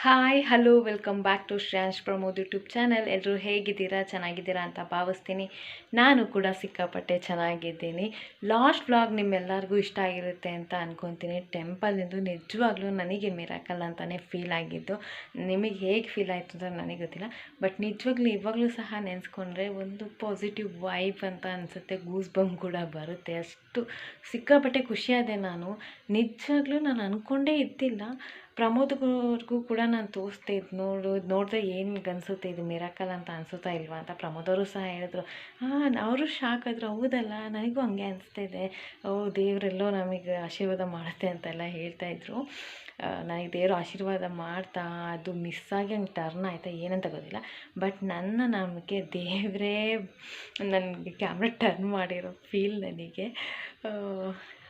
Hi hello welcome back to Shreyansh Pramod YouTube channel ಎಲ್ಲರೂ ಹೇಗಿದ್ದೀರಾ? ಚೆನ್ನಾಗಿದ್ದೀರಾ ಅಂತ ಭಾವಿಸ್ತೀನಿ. ನಾನು ಕೂಡ ಸಿಕ್ಕಾಪಟ್ಟೆ ಚೆನ್ನಾಗಿದ್ದೀನಿ. ಲಾಸ್ಟ್ ಬ್ಲಾಗ್ ನಿಮ್ಮೆಲ್ಲರಿಗೂ ಇಷ್ಟ ಆಗಿರುತ್ತೆ ಅಂತ ಅನ್ಕೊತೀನಿ. ಟೆಂಪಲಿಂದು ನಿಜವಾಗ್ಲೂ ನನಗೆ ಮಿರಾಕಲ್ ಅಂತಲೇ ಫೀಲ್ ಆಗಿದ್ದು. ನಿಮಗೆ ಹೇಗೆ ಫೀಲ್ ಆಯಿತು ಅಂತ ನನಗೆ ಗೊತ್ತಿಲ್ಲ. ಬಟ್ ನಿಜವಾಗ್ಲೂ ಇವಾಗಲೂ ಸಹ ನೆನೆಸ್ಕೊಂಡ್ರೆ ಒಂದು ಪಾಸಿಟಿವ್ ವೈಬ್ ಅಂತ ಅನಿಸುತ್ತೆ. ಗೂಸ್ ಬಮ್ ಕೂಡ ಬರುತ್ತೆ. ಅಷ್ಟು ಸಿಕ್ಕಾಪಟ್ಟೆ ಖುಷಿಯಾದೆ ನಾನು. ನಿಜವಾಗ್ಲೂ ನಾನು ಅಂದ್ಕೊಂಡೇ ಇದ್ದಿಲ್ಲ. ಪ್ರಮೋದ್ಗವ್ರಿಗೂ ಕೂಡ ನಾನು ತೋರಿಸ್ದೆ ಇದು ನೋಡು ನೋಡಿದ್ರೆ ಏನು ಅನಿಸುತ್ತೆ ಇದು ಮಿರಾಕಲ್ ಅಂತ ಅನಿಸುತ್ತಾ ಇಲ್ವಾ ಅಂತ ಪ್ರಮೋದವರು ಸಹ ಹೇಳಿದ್ರು. ಹಾಂ ಅವರು ಶಾಕ್ ಆದರು, ಹೌದಲ್ಲ, ನನಗೂ ಹಂಗೆ ಅನಿಸ್ತಾ ಇದೆ. ಓ, ದೇವರೆಲ್ಲೋ ನಮಗೆ ಆಶೀರ್ವಾದ ಮಾಡುತ್ತೆ ಅಂತೆಲ್ಲ ಹೇಳ್ತಾಯಿದ್ರು ನನಗೆ ದೇವರು ಆಶೀರ್ವಾದ ಮಾಡ್ತಾ, ಅದು ಮಿಸ್ ಆಗಿ ಹಂಗೆ ಟರ್ನ್ ಆಯಿತಾ ಏನಂತ ಗೊತ್ತಿಲ್ಲ. ಬಟ್ ನನ್ನ ನಂಬಿಕೆ ದೇವರೇ ನನಗೆ ಕ್ಯಾಮ್ರಾ ಟರ್ನ್ ಮಾಡಿರೋ ಫೀಲ್ ನನಗೆ.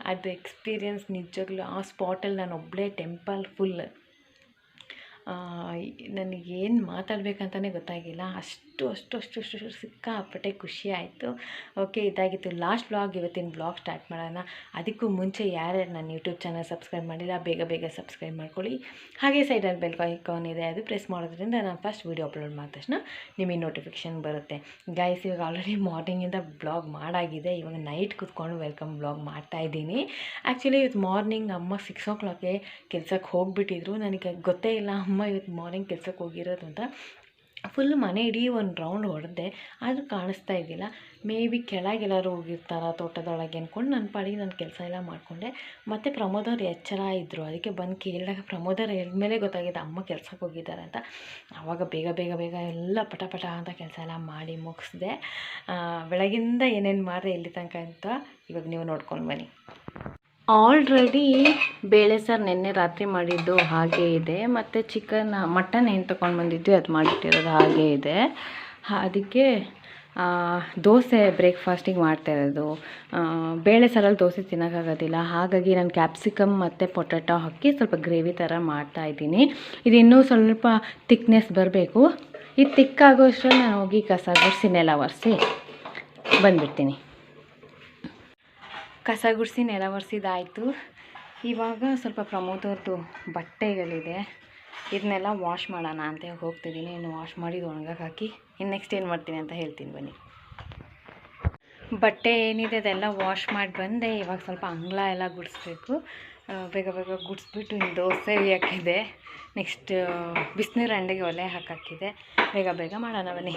ಅದು ಎಕ್ಸ್ಪೀರಿಯನ್ಸ್ ನಿಜವಾಗ್ಲೂ ಆ ಸ್ಪಾಟಲ್ಲಿ ನಾನು ಒಬ್ಬಳೇ ಟೆಂಪಲ್ ಫುಲ್ ನನಗೇನು ಮಾತಾಡಬೇಕಂತಲೇ ಗೊತ್ತಾಗಿಲ್ಲ. ಅಷ್ಟು ಅಷ್ಟು ಅಷ್ಟು ಅಷ್ಟು ಸಿಕ್ಕಾಪಟ್ಟೆ ಖುಷಿ ಆಯಿತು. ಓಕೆ, ಇದಾಗಿತ್ತು ಲಾಸ್ಟ್ ಬ್ಲಾಗ್ ಇವತ್ತಿನ ಬ್ಲಾಗ್ ಸ್ಟಾರ್ಟ್ ಮಾಡೋಣ. ಅದಕ್ಕೂ ಮುಂಚೆ ಯಾರ್ಯಾರು ನನ್ನ ಯೂಟ್ಯೂಬ್ ಚಾನಲ್ ಸಬ್ಸ್ಕ್ರೈಬ್ ಮಾಡಿಲ್ಲ, ಬೇಗ ಬೇಗ ಸಬ್ಸ್ಕ್ರೈಬ್ ಮಾಡ್ಕೊಳ್ಳಿ. ಹಾಗೆ ಸೈಡಲ್ಲಿ ಬೆಲ್ ಐಕಾನ್ ಇದೆ, ಅದು ಪ್ರೆಸ್ ಮಾಡೋದ್ರಿಂದ ನಾನು ಫಸ್ಟ್ ವೀಡಿಯೋ ಅಪ್ಲೋಡ್ ಮಾಡಿದ ತಕ್ಷಣ ನಿಮಗೆ ನೋಟಿಫಿಕೇಷನ್ ಬರುತ್ತೆ. ಗೈಸ್ ಇವಾಗ ಆಲ್ರೆಡಿ ಮಾರ್ನಿಂಗಿಂದ ಬ್ಲಾಗ್ ಮಾಡಾಗಿದೆ. ಇವಾಗ ನೈಟ್ ಕೂತ್ಕೊಂಡು ವೆಲ್ಕಮ್ ಬ್ಲಾಗ್ ಮಾಡ್ತಾ ಇದ್ದೀನಿ. ಆ್ಯಕ್ಚುಲಿ ಇವತ್ತು ಮಾರ್ನಿಂಗ್ ಅಮ್ಮ ಸಿಕ್ಸ್ ಓ ಕ್ಲಾಕ್ಗೆ ಕೆಲಸಕ್ಕೆ ಹೋಗಿಬಿಟ್ಟಿದ್ರು. ನನಗೆ ಗೊತ್ತೇ ಇಲ್ಲ ಅಮ್ಮ ಇವತ್ತು ಮಾರ್ನಿಂಗ್ ಕೆಲಸಕ್ಕೆ ಹೋಗಿರೋದು ಅಂತ ಫುಲ್ ಮನೆ ಇಡೀ ಒಂದು ರೌಂಡ್ ಹೊಡೆದೆ. ಆದರೂ ಕಾಣಿಸ್ತಾ ಇದ್ದಿಲ್ಲ. ಮೇ ಬಿ ಕೆಳಗೆಲ್ಲರೂ ಹೋಗಿರ್ತಾರ ತೋಟದೊಳಗೆ ಅಂದ್ಕೊಂಡು ನನ್ನ ಪಾಡಿಗೆ ನನ್ನ ಕೆಲಸ ಎಲ್ಲ ಮಾಡಿಕೊಂಡೆ. ಮತ್ತು ಪ್ರಮೋದವ್ರು ಎಚ್ಚರ ಇದ್ದರು ಅದಕ್ಕೆ ಬಂದು ಕೇಳಿದಾಗ ಪ್ರಮೋದವ್ರು ಹೇಳಿದ್ಮೇಲೆ ಗೊತ್ತಾಗಿದೆ ಅಮ್ಮ ಕೆಲ್ಸಕ್ಕೆ ಹೋಗಿದ್ದಾರೆ ಅಂತ. ಆವಾಗ ಬೇಗ ಬೇಗ ಬೇಗ ಎಲ್ಲ ಪಟ ಪಟ ಅಂತ ಕೆಲಸ ಎಲ್ಲ ಮಾಡಿ ಮುಗಿಸ್ದೆ. ಬೆಳಗಿಂದ ಏನೇನು ಮಾಡಿದೆ ಇಲ್ಲಿ ತನಕ ಅಂತ ಇವಾಗ ನೀವು ನೋಡ್ಕೊಂಡು ಬನ್ನಿ. ಆಲ್ರೆಡಿ ಬೇಳೆ ಸಾರು ನಿನ್ನೆ ರಾತ್ರಿ ಮಾಡಿದ್ದು ಹಾಗೆ ಇದೆ. ಮತ್ತು ಚಿಕನ್, ಮಟನ್ ಏನು ತೊಗೊಂಡು ಬಂದಿದ್ವಿ ಅದು ಮಾಡಿಟ್ಟಿರೋದು ಹಾಗೆ ಇದೆ. ಅದಕ್ಕೆ ದೋಸೆ ಬ್ರೇಕ್ಫಾಸ್ಟಿಗೆ ಮಾಡ್ತಾ ಇರೋದು. ಬೇಳೆ ಸಾರಲ್ಲಿ ದೋಸೆ ತಿನ್ನೋಕ್ಕಾಗೋದಿಲ್ಲ. ಹಾಗಾಗಿ ನಾನು ಕ್ಯಾಪ್ಸಿಕಮ್ ಮತ್ತು ಪೊಟ್ಯಾಟೊ ಹಾಕಿ ಸ್ವಲ್ಪ ಗ್ರೇವಿ ಥರ ಮಾಡ್ತಾ ಇದ್ದೀನಿ. ಇದು ಇನ್ನೂ ಸ್ವಲ್ಪ ತಿಕ್ನೆಸ್ ಬರಬೇಕು. ಇದು ತಿಕ್ಕಾಗೋ ಅಷ್ಟರಲ್ಲಿ ನಾನು ಹೋಗಿ ಕಸ ಗುಡಿಸಿ ನೆಲ ಒರೆಸಿ ಬಂದುಬಿಡ್ತೀನಿ. ಕಸ ಗುಡಿಸಿ ನೆಲ ಒರೆಸಿದಾಯಿತು. ಇವಾಗ ಸ್ವಲ್ಪ ಪ್ರಮೋದವ್ರದ್ದು ಬಟ್ಟೆಗಳಿದೆ. ಇದನ್ನೆಲ್ಲ ವಾಶ್ ಮಾಡೋಣ ಅಂತ ಹೋಗ್ತಿದ್ದೀನಿ ಇನ್ನು ವಾಶ್ ಮಾಡಿ ಒಣಗಕ್ಕೆ ಹಾಕಿ ಇನ್ನು ನೆಕ್ಸ್ಟ್ ಏನು ಮಾಡ್ತೀನಿ ಅಂತ ಹೇಳ್ತೀನಿ ಬನ್ನಿ. ಬಟ್ಟೆ ಏನಿದೆ ಅದೆಲ್ಲ ವಾಶ್ ಮಾಡಿ ಬಂದೆ. ಇವಾಗ ಸ್ವಲ್ಪ ಅಂಗ್ಲ ಎಲ್ಲ ಗುಡಿಸ್ಬೇಕು. ಬೇಗ ಬೇಗ ಗುಡಿಸ್ಬಿಟ್ಟು ಇನ್ನು ದೋಸೆ ಹಾಕಿದೆ ನೆಕ್ಸ್ಟ್ ಬಿಸಿನೀರು ಅಂಡೆಗೆ ಒಲೆ ಹಾಕಾಕಿದೆ. ಬೇಗ ಬೇಗ ಮಾಡೋಣ ಬನ್ನಿ.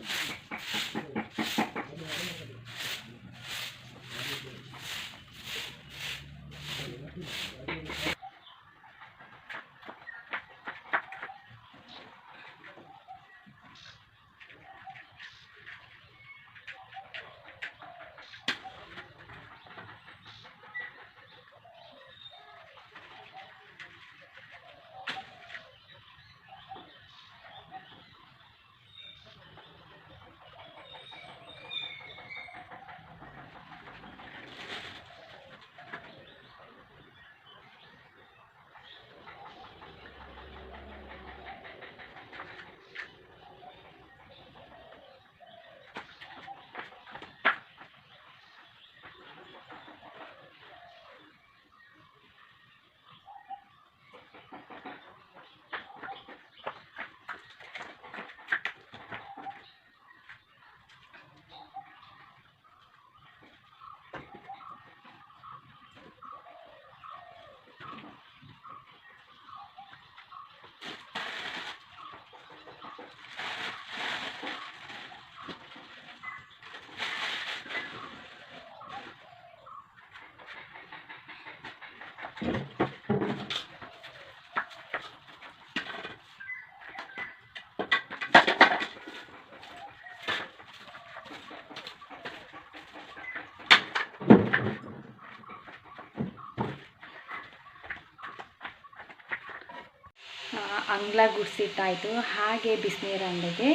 ಅಂಗ್ಲ ಗುಡಿಸಿಟ್ಟಾಯಿತು. ಹಾಗೆ ಬಿಸಿನೀರು ಅಂಗಡಿಗೆ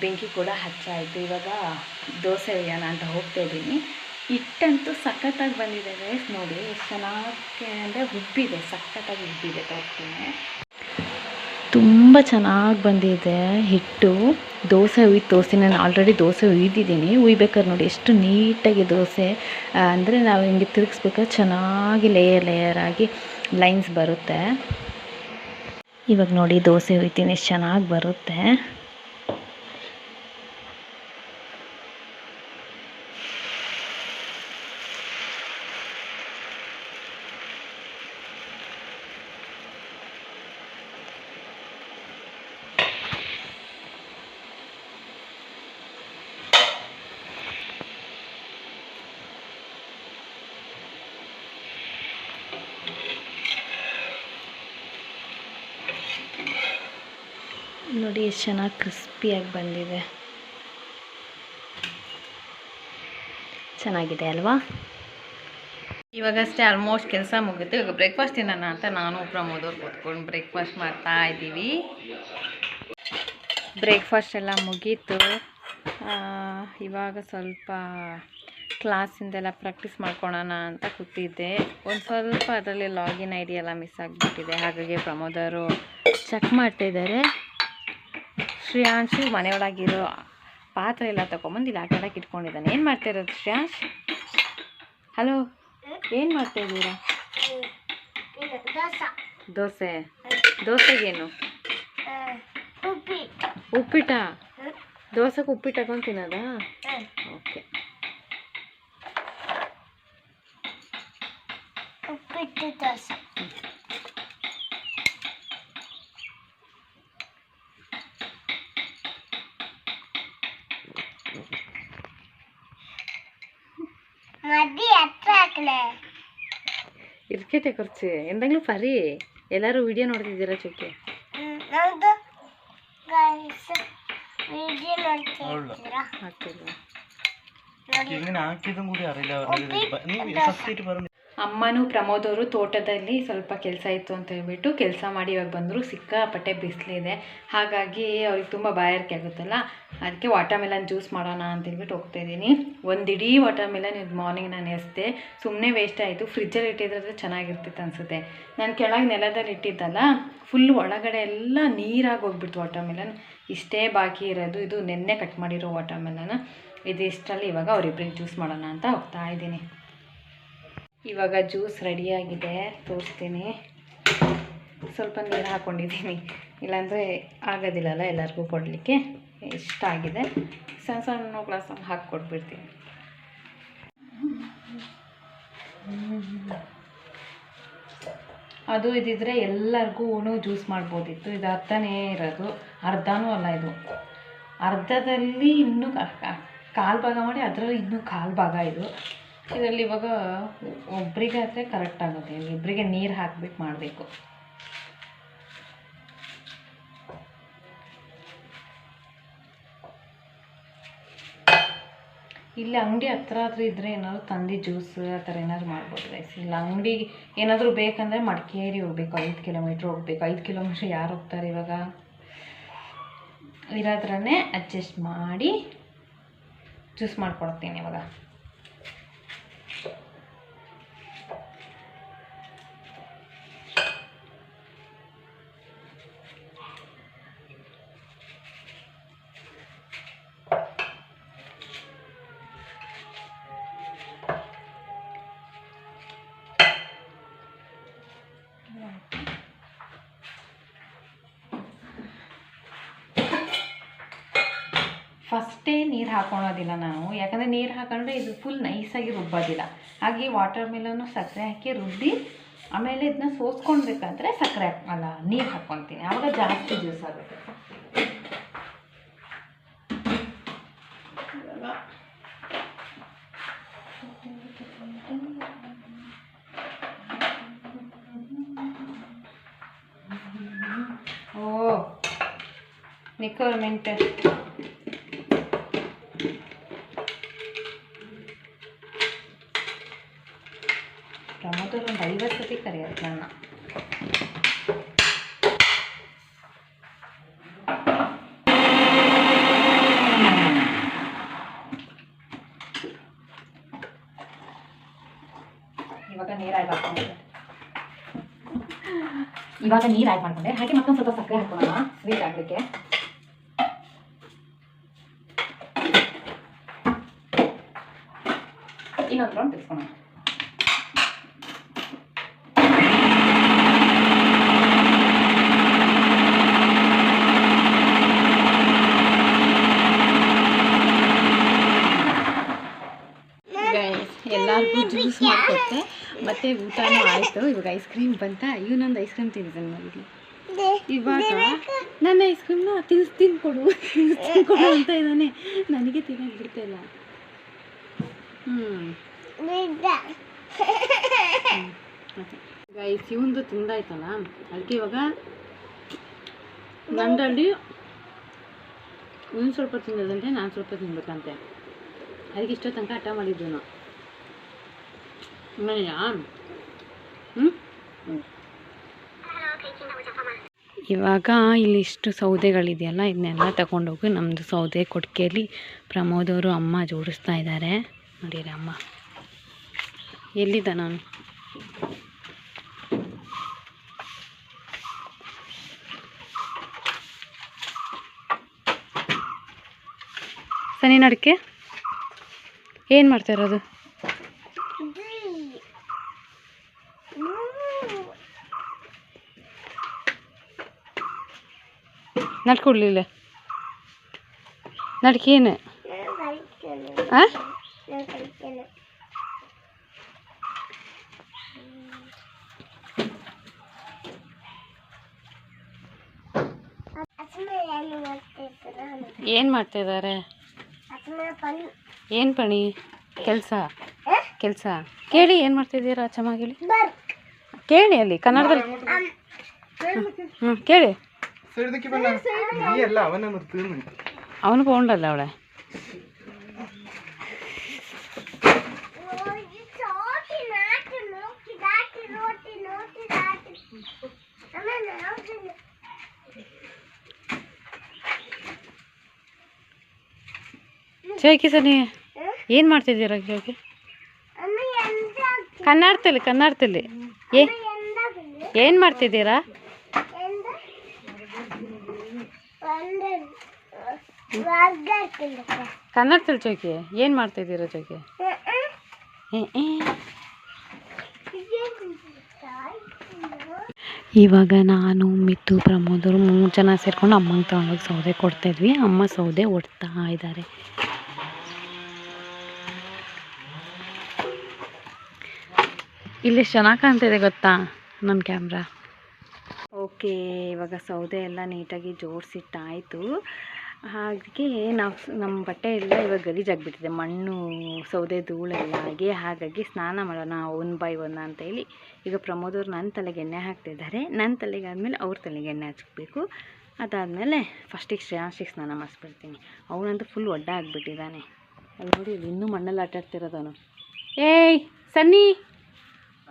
ಬೆಂಕಿ ಕೂಡ ಹಚ್ಚಾಯಿತು. ಇವಾಗ ದೋಸೆ ಒಯ್ಯೋಣ ಅಂತ ಹೋಗ್ತಾ ಇದ್ದೀನಿ. ಹಿಟ್ಟಂತೂ ಸಖತ್ತಾಗಿ ಬಂದಿದೆ ಗೈಸ್ ನೋಡಿ. ಎಷ್ಟು ಚೆನ್ನಾಗಿ ಅಂದರೆ ಉಬ್ಬಿದೆ, ಸಖತ್ತಾಗಿ ಉಬ್ಬಿದೆ ತೋರ್ತೀನಿ ತುಂಬ ಚೆನ್ನಾಗಿ ಬಂದಿದೆ ಹಿಟ್ಟು. ದೋಸೆ ಉಯ್ದು ತೋರಿಸಿ ನಾನು ಆಲ್ರೆಡಿ ದೋಸೆ ಉಯ್ದಿದ್ದೀನಿ ಉಯ್ಬೇಕಾದ್ರೆ ನೋಡಿ ಎಷ್ಟು ನೀಟಾಗಿ ದೋಸೆ ಅಂದರೆ ನಾವು ಹಿಂಗೆ ತಿರುಗಿಸ್ಬೇಕಾದ್ರೆ ಚೆನ್ನಾಗಿ ಲೇಯರ್ ಲೇಯರ್ ಆಗಿ ಲೈನ್ಸ್ ಬರುತ್ತೆ. ಇವಾಗ ನೋಡಿ ದೋಸೆ ಉಯ್ತೀನಿ ಎಷ್ಟು ಚೆನ್ನಾಗಿ ಬರುತ್ತೆ. ನೋಡಿ, ಎಷ್ಟು ಚೆನ್ನಾಗಿ ಕ್ರಿಸ್ಪಿಯಾಗಿ ಬಂದಿದೆ. ಚೆನ್ನಾಗಿದೆ ಅಲ್ವಾ? ಇವಾಗಷ್ಟೇ ಆಲ್ಮೋಸ್ಟ್ ಕೆಲಸ ಮುಗಿತು. ಇವಾಗ ಬ್ರೇಕ್ಫಾಸ್ಟ್ ತಿನ್ನೋಣ ಅಂತ ನಾನು ಪ್ರಮೋದವ್ರು ಕೂತ್ಕೊಂಡು ಬ್ರೇಕ್ಫಾಸ್ಟ್ ಮಾಡ್ತಾ ಇದ್ದೀವಿ. ಬ್ರೇಕ್ಫಾಸ್ಟ್ ಎಲ್ಲ ಮುಗೀತು. ಇವಾಗ ಸ್ವಲ್ಪ ಕ್ಲಾಸಿಂದೆಲ್ಲ ಪ್ರಾಕ್ಟೀಸ್ ಮಾಡ್ಕೊಳೋಣ ಅಂತ ಕೂತಿದ್ದೆ. ಒಂದು ಸ್ವಲ್ಪ ಅದರಲ್ಲಿ ಲಾಗಿನ್ ಐ ಡಿ ಎಲ್ಲ ಮಿಸ್ ಆಗಿಬಿಟ್ಟಿದೆ. ಹಾಗಾಗಿ ಪ್ರಮೋದರು ಚೆಕ್ ಮಾಡ್ತಾಯಿದ್ದಾರೆ ಶ್ರೇಯಾಂಶು ಮನೆಯೊಳಗಿರೋ ಪಾತ್ರೆ ಎಲ್ಲ ತೊಗೊಂಬಂದು ಇಲ್ಲಿ ಆಟ ಆಡಕ್ಕೆ ಇಟ್ಕೊಂಡಿದ್ದಾನೆ. ಏನು ಮಾಡ್ತಾ ಇರೋದು ಶ್ರೇಯಾಂಶ್? ಹಲೋ ಏನು ಮಾಡ್ತಾ ಇದ್ದೀರಾ ದೋಸೆ. ದೋಸೆಗೇನು? ಉಪ್ಪಿಟ್ಟ ದೋಸೆಗೆ ಉಪ್ಪಿಟ್ಟು ಹಾಕೊಂಡು ತಿನ್ನೋದಾ? ಓಕೆ. ಉಪ್ಪಿಟ್ಟು ದೋಸೆ. എത്ര ആക്കലേ ಇರ್ಕೇಟೆ ಖರ್ಚು ಎಂದಾಗಲೂ ಪರಿ ಎಲ್ಲರೂ ವಿಡಿಯೋ ನೋಡ್ತಿದ್ದೀರಾ ಚುಕ್ಕಿ ನಮ್ದು ಗೈಸ್ ವಿಡಿಯೋ ನೋಡ್ತಿದ್ದೀರಾ ಆಗ್ತಿಲ್ವಾ ನೋಡಿ എങ്ങനെ ആക്കിയതും കൂടി അറിയില്ല ഉപ്പി- നീ ദോശ. ഫസ്റ്റ് പറഞ്ഞു ಅಮ್ಮನೂ ಪ್ರಮೋದ್ ಅವರು ತೋಟದಲ್ಲಿ ಸ್ವಲ್ಪ ಕೆಲಸ ಇತ್ತು ಅಂತ ಹೇಳ್ಬಿಟ್ಟು ಕೆಲಸ ಮಾಡಿ ಇವಾಗ ಬಂದರು. ಸಿಕ್ಕಾಪಟ್ಟೆ ಬಿಸಿಲಿದೆ ಹಾಗಾಗಿ ಅವ್ರಿಗೆ ತುಂಬ ಬಾಯಾರಿಕೆ ಆಗುತ್ತಲ್ಲ? ಅದಕ್ಕೆ ವಾಟರ್ಮೆಲನ್ ಜ್ಯೂಸ್ ಮಾಡೋಣ ಅಂತ ಹೇಳ್ಬಿಟ್ಟು ಹೋಗ್ತಾ ಇದ್ದೀನಿ. ಒಂದು ಇಡೀ ವಾಟರ್ಮೆಲನ್ ಇದು ಮಾರ್ನಿಂಗ್ ನಾನು ಎಸ್ದೆ. ಸುಮ್ಮನೆ ವೇಸ್ಟ್ ಆಯಿತು. ಫ್ರಿಜ್ಜಲ್ಲಿ ಇಟ್ಟಿದ್ರೆ ಚೆನ್ನಾಗಿರ್ತಿತ್ತು ಅನಿಸುತ್ತೆ. ನಾನು ಕೆಳಗೆ ನೆಲದಲ್ಲಿ ಇಟ್ಟಿದ್ದಲ್ಲ ಫುಲ್ ಒಳಗಡೆ ಎಲ್ಲ ನೀರಾಗಿ ಹೋಗ್ಬಿಡ್ತು ವಾಟರ್ಮೆಲನ್. ಇಷ್ಟೇ ಬಾಕಿ ಇರೋದು. ಇದು ನೆನ್ನೆ ಕಟ್ ಮಾಡಿರೋ ವಾಟರ್ಮೆಲನ್. ಇದಿಷ್ಟರಲ್ಲಿ ಇವಾಗ ಅವರಿಬ್ಬರಿಗೆ ಜ್ಯೂಸ್ ಮಾಡೋಣ ಅಂತ ಹೋಗ್ತಾ ಇದ್ದೀನಿ. ಇವಾಗ ಜ್ಯೂಸ್ ರೆಡಿಯಾಗಿದೆ, ತೋರಿಸ್ತೀನಿ. ಸ್ವಲ್ಪ ನೀರು ಹಾಕ್ಕೊಂಡಿದ್ದೀನಿ ಇಲ್ಲಾಂದರೆ ಆಗೋದಿಲ್ಲಲ್ಲ ಎಲ್ಲರಿಗೂ ಕೊಡಲಿಕ್ಕೆ? ಇಷ್ಟ ಆಗಿದೆ. ಸಣ್ಣ ಸಣ್ಣ ಗ್ಲಾಸಲ್ಲಿ ಹಾಕಿ ಕೊಟ್ಬಿಡ್ತೀನಿ ಅದು ಇದಿದ್ರೆ ಎಲ್ಲರಿಗೂ ಜ್ಯೂಸ್ ಮಾಡ್ಬೋದಿತ್ತು. ಇದು ಅರ್ಧನೇ ಇರೋದು. ಅರ್ಧನೂ ಅಲ್ಲ ಇದು. ಅರ್ಧದಲ್ಲಿ ಇನ್ನೂ ಕಾಲು ಭಾಗ ಮಾಡಿ ಅದರಲ್ಲಿ ಇನ್ನೂ ಕಾಲು ಭಾಗ ಇದು. ಇದರಲ್ಲಿ ಇವಾಗ ಒಬ್ಬರಿಗೆ ಆದರೆ ಕರೆಕ್ಟ್ ಆಗುತ್ತೆ. ಇಬ್ಬರಿಗೆ ನೀರು ಹಾಕ್ಬಿಟ್ಟು ಮಾಡಬೇಕು. ಇಲ್ಲಿ ಅಂಗಡಿ ಹತ್ರ ಹತ್ರ ಇದ್ದರೆ ಏನಾದ್ರೂ ತಂದು ಜ್ಯೂಸ್ ಆ ಥರ ಏನಾದ್ರು ಮಾಡ್ಬೋದು ಗೈಸ್ ಇಲ್ಲ ಅಂಗಡಿ ಏನಾದರೂ ಬೇಕಂದರೆ ಮಡಿಕೇರಿ ಹೋಗ್ಬೇಕು. ಐದು ಕಿಲೋಮೀಟ್ರ್ ಹೋಗ್ಬೇಕು. ಐದು ಕಿಲೋಮೀಟ್ರ್ ಯಾರು ಹೋಗ್ತಾರೆ ಇವಾಗ? ಇರೋದ್ರನ್ನೇ ಅಡ್ಜಸ್ಟ್ ಮಾಡಿ ಜ್ಯೂಸ್ ಮಾಡ್ಕೊಡ್ತೀನಿ ಇವಾಗ. ಫಸ್ಟೇ ನೀರು ಹಾಕೊಳೋದಿಲ್ಲ ನಾನು ಯಾಕಂದರೆ ನೀರು ಹಾಕೊಂಡ್ರೆ ಇದು ಫುಲ್ ನೈಸಾಗಿ ರುಬ್ಬೋದಿಲ್ಲ. ಹಾಗೆ ವಾಟರ್ ಮೆಲನ್ನು ಸಕ್ಕರೆ ಹಾಕಿ ರುಬ್ಬಿ, ಆಮೇಲೆ ಇದನ್ನ ಸೋಸ್ಕೊಳ್ಬೇಕಾದ್ರೆ ಸಕ್ಕರೆ ಅಲ್ಲ, ನೀರು ಹಾಕ್ಕೊತೀನಿ ಆವಾಗ ಜಾಸ್ತಿ ಜ್ಯೂಸ್ ಆಗುತ್ತೆ. ಓ ನಿಕ್ಕೋ ಮಿಂಟೆ ಇವಾಗ ನೀರು ಆಯ್ತು ಇವಾಗ ನೀರು ಆಯ್ತು ಮಾಡ್ಕೊಂಡೆ ಹಾಗೆ ಮತ್ತೊಂದು ಸ್ವಲ್ಪ ಸಕ್ಕರೆ ಹಾಕೋಣ ಸ್ವೀಟ್ ಆಗಲಿಕ್ಕೆ. ಇನ್ನೊಂದು ರೌಂಡ್ ತಿಳ್ಸ್ಕೊಳೋಣ ತಿರ್ಸ್ಕೊಣ ಎಲ್ಲರಿಗೂ ಜ್ಯೂಸ್ ಮಾಡಿಕೊಟ್ಟೆ. ಮತ್ತೆ ಊಟನೂ ಆಯಿತು. ಇವಾಗ ಐಸ್ ಕ್ರೀಮ್ ಬಂತ? ಇವನೊಂದು ಐಸ್ ಕ್ರೀಮ್ ತಿಂದಿದ್ದಾನೆ ನನಗೆ ಇವಾಗ ನನ್ನ ಐಸ್ ಕ್ರೀಮ್ನ ತಿನ್ಸ್ ತಿನ್ಕೊಡು. ತಿನ್ಕೊಡು ಅಂತ ಇದ್ದಾನೆ. ನನಗೆ ತಿನ್ನಕ್ಕೆ ಬಿಡ್ತಾ ಇಲ್ಲ. ಹ್ಞೂ ಗೈಸ್ ಇವಂದು ತಿಂದಾಯ್ತಲ್ಲ? ಅದಕ್ಕೆ ಇವಾಗ ನಂದಲ್ಲಿ ಇವ್ನು ಸ್ವಲ್ಪ ತಿನ್ನೋದಂತೆ ನಾನು ಸ್ವಲ್ಪ ತಿನ್ಬೇಕಂತೆ. ಅದಕ್ಕೆ ಇಷ್ಟೋ ತನಕ ಹಠ ಮಾಡಿದ್ದು ನಾವು ಹ್ಞೂ ಇವಾಗ ಇಲ್ಲಿ ಇಷ್ಟು ಸೌದೆಗಳಿದೆಯಲ್ಲ ಇದನ್ನೆಲ್ಲ ತಗೊಂಡೋಗಿ. ನಮ್ಮದು ಸೌದೆ ಕೊಟ್ಟಿಗೆಯಲ್ಲಿ ಪ್ರಮೋದ್ ಅವರು ಅಮ್ಮ ಜೋಡಿಸ್ತಾ ಇದ್ದಾರೆ. ನೋಡಿರಿ ಅಮ್ಮ. ಎಲ್ಲಿದ್ದ ನಾನು? ಸನಿ ನಡಕ್ಕೆ ಏನು ಮಾಡ್ತಾ ಇರೋದು? ನಡ್ಕೊಡ್ಲಿಲ್ಲ. ನಡ್ಕೇನು ಆ? ಏನು ಮಾಡ್ತಾ ಇದ್ದಾರೆ ಏನು ಪಣಿ ಕೆಲಸ ಕೆಲಸ ಕೇಳಿ ಏನು ಮಾಡ್ತಿದ್ದೀರಾ ಅಚ್ಚಮ್ಮ ಕೇಳಿ ಕೇಳಿ ಅಲ್ಲಿ ಕನ್ನಡದಲ್ಲಿ ಕೇಳಿ ಅವನು ಪೌಂಡಲ್ಲ ಅವಳೆ ಜೋಗಿ ಸನಿ ಏನು ಮಾಡ್ತಿದ್ದೀರಾ ಜೋಗಿ? ಕನ್ನಡದಲ್ಲಿ ಕನ್ನಡದಲ್ಲಿ. ಏ ಏನು ಮಾಡ್ತಿದ್ದೀರಾ? ಕನ್ನಡದಲ್ಲಿ ಜೋಗಿ ಏನು ಮಾಡ್ತಿದ್ದೀರಾ ಜೋಗಿ? ಏ. ಇವಾಗ ನಾನು ಮಿತ್ತು ಪ್ರಮೋದರು ಮೂರು ಜನ ಸೇರ್ಕೊಂಡು ಅಮ್ಮಂಗೆ ತಗೊಂಡೋಗಿ ಸೌದೆ ಕೊಡ್ತಾಯಿದ್ವಿ ಅಮ್ಮ ಸೌದೆ ಒಡ್ತಾ ಇದ್ದಾರೆ. ಇಲ್ಲಿ ಚೆನ್ನಾಗಿ ಕಾಣ್ತಿದೆ ಗೊತ್ತಾ ನನ್ನ ಕ್ಯಾಮ್ರಾ ಓಕೆ, ಇವಾಗ ಸೌದೆ ಎಲ್ಲ ನೀಟಾಗಿ ಜೋಡಿಸಿಟ್ಟಾಯಿತು. ಹಾಗೆ ನಾವು ನಮ್ಮ ಬಟ್ಟೆ ಎಲ್ಲ ಇವಾಗ ಗಲೀಜಾಗಿಬಿಟ್ಟಿದೆ ಮಣ್ಣು, ಸೌದೆ ಧೂಳೆಲ್ಲ ಆಗಿ, ಹಾಗಾಗಿ ಸ್ನಾನ ಮಾಡೋಣ ಒನ್ ಬೈ ಒನ್ ಅಂತ ಹೇಳಿ. ಈಗ ಪ್ರಮೋದವ್ರು ನನ್ನ ತಲೆಗೆ ಎಣ್ಣೆ ಹಾಕ್ತಿದ್ದಾರೆ. ನನ್ನ ತಲೆಗೆ ಆದಮೇಲೆ ಅವ್ರ ತಲೆಗೆ ಎಣ್ಣೆ ಹಚ್ಬೇಕು. ಅದಾದಮೇಲೆ ಫಸ್ಟಿಗೆ ಶ್ರೇಯಾಂಶಿಗೆ ಸ್ನಾನ ಮಾಡಿಸ್ಬಿಡ್ತೀನಿ. ಅವನಂತೂ ಫುಲ್ ಒಡ್ಡ ಆಗಿಬಿಟ್ಟಿದ್ದಾನೆ. ಅಲ್ಲಿ ನೋಡಿ ಇನ್ನೂ ಮಣ್ಣಲ್ಲಿ ಆಟಾಡ್ತಿರೋದವನು ಏಯ್, ಸನ್ನಿ!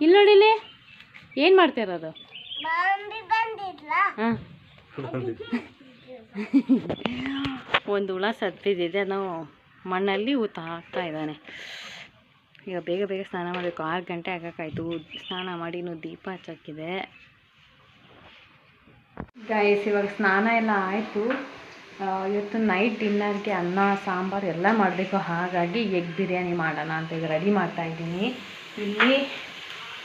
ಇಲ್ಲಿ ನೋಡಿಲಿ ಏನು ಮಾಡ್ತಿರೋದು ಹಾಂ. ಒಂದು ಹುಳ ಸತ್ತಿದ್ದಿದೆ. ನಾವು ಮಣ್ಣಲ್ಲಿ ಊತ ಹಾಕ್ತಾ ಇದ್ದಾನೆ. ಈಗ ಬೇಗ ಬೇಗ ಸ್ನಾನ ಮಾಡಬೇಕು. ಆರು ಗಂಟೆ ಆಗೋಕ್ಕಾಯ್ತು. ಸ್ನಾನ ಮಾಡಿ ಇನ್ನೂ ದೀಪ ಹಚ್ಚಾಕಿದೆ ಗಾಯಸ್ ಇವಾಗ ಸ್ನಾನ ಎಲ್ಲ ಆಯಿತು. ಇವತ್ತು ನೈಟ್ ಡಿನ್ನರ್ಗೆ ಅನ್ನ ಸಾಂಬಾರು ಎಲ್ಲ ಮಾಡಬೇಕು. ಹಾಗಾಗಿ ಎಗ್ ಬಿರಿಯಾನಿ ಮಾಡೋಣ ಅಂತ ಈಗ ರೆಡಿ ಮಾಡ್ತಾ ಇದ್ದೀನಿ. ಇಲ್ಲಿ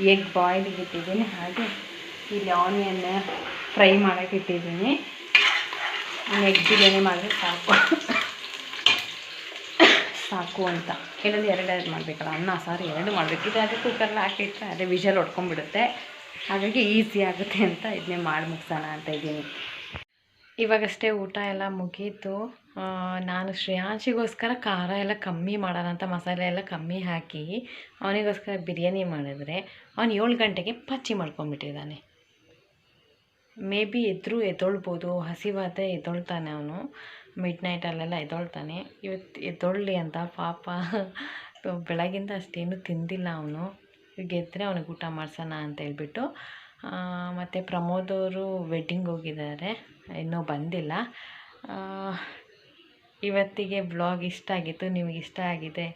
ಎಗ್ ಬಾಯ್ಲಿಗೆ ಇಟ್ಟಿದ್ದೀನಿ. ಹಾಗೆ ಇಲ್ಲಿ ಆನಿಯನ್ ಫ್ರೈ ಮಾಡೋಕ್ಕೆ ಇಟ್ಟಿದ್ದೀನಿ. ಎಗ್ ಬಿರಿಯಾನಿ ಮಾಡಿದ್ರೆ ಸಾಕು. ಸಾಕು ಅಂತ. ಕೆಲವೊಂದು ಎರಡೆರಡು ಮಾಡಬೇಕಲ್ಲ, ಅನ್ನ, ಸಾರು ಎರಡು ಮಾಡಬೇಕು. ಇದು ಅದೇ ಕುಕ್ಕರಲ್ಲಿ ಹಾಕಿಟ್ರೆ ಅದೇ ವಿಷಲ್ ಹೊಡ್ಕೊಂಡ್ಬಿಡುತ್ತೆ. ಹಾಗಾಗಿ ಈಸಿ ಆಗುತ್ತೆ ಅಂತ ಇದನ್ನೇ ಮಾಡಿ ಮುಗಿಸೋಣ ಅಂತ ಇದ್ದೀನಿ. ಇವಾಗಷ್ಟೇ ಊಟ ಎಲ್ಲ ಮುಗೀತು. ನಾನು ಶ್ರೇಯಾಂಶಿಗೋಸ್ಕರ ಖಾರ ಎಲ್ಲ ಕಮ್ಮಿ ಮಾಡೋಣ ಅಂತ ಮಸಾಲೆ ಎಲ್ಲ ಕಮ್ಮಿ ಹಾಕಿ ಅವನಿಗೋಸ್ಕರ ಬಿರಿಯಾನಿ ಮಾಡಿದ್ರೆ ಅವನು ಏಳು ಗಂಟೆಗೆ ಪಚ್ಚಿ ಮಾಡ್ಕೊಂಬಿಟ್ಟಿದ್ದಾನೆ ಮೇ ಬಿ ಎದ್ರು ಎದ್ದೊಳ್ಬೋದು, ಹಸಿವಾದ್ರೆ ಎದ್ದೊಳ್ತಾನೆ ಅವನು. ಮಿಡ್ ನೈಟಲ್ಲೆಲ್ಲ ಎದ್ದೊಳ್ತಾನೆ. ಇವತ್ತು ಎದ್ದೊಳ್ಳಿ ಅಂತ ಪಾಪ. ಬೆಳಗಿಂದ ಅಷ್ಟೇನು ತಿಂದಿಲ್ಲ ಅವನು. ಗೆದ್ದರೆ ಅವನಿಗೆ ಊಟ ಮಾಡ್ಸೋಣ ಅಂತ ಹೇಳ್ಬಿಟ್ಟು ಮತ್ತು ಪ್ರಮೋದ್ ಅವರು ವೆಡ್ಡಿಂಗ್ ಹೋಗಿದ್ದಾರೆ. ಇನ್ನೂ ಬಂದಿಲ್ಲ. ಇವತ್ತಿಗೆ ಬ್ಲಾಗ್ ಇಷ್ಟ ಆಗಿತ್ತು, ನಿಮಗೆ ಇಷ್ಟ ಆಗಿದೆ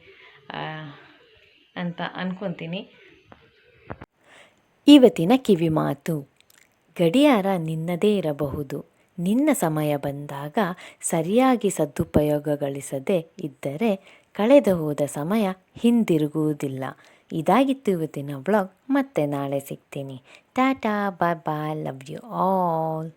ಅಂತ ಅಂದ್ಕೊತೀನಿ ಇವತ್ತಿನ ಕಿವಿ ಮಾತು, ಗಡಿಯಾರ ನಿನ್ನದೇ ಇರಬಹುದು. ನಿನ್ನ ಸಮಯ ಬಂದಾಗ ಸರಿಯಾಗಿ ಸದುಪಯೋಗಗಳಿಸದೆ ಇದ್ದರೆ ಕಳೆದು ಹೋದ ಸಮಯ ಹಿಂದಿರುಗುವುದಿಲ್ಲ. ಇದಾಗಿತ್ತು ಇವತ್ತಿನ ಬ್ಲಾಗ್ ಮತ್ತೆ ನಾಳೆ ಸಿಗ್ತೀನಿ. Tata, bye bye, love you all.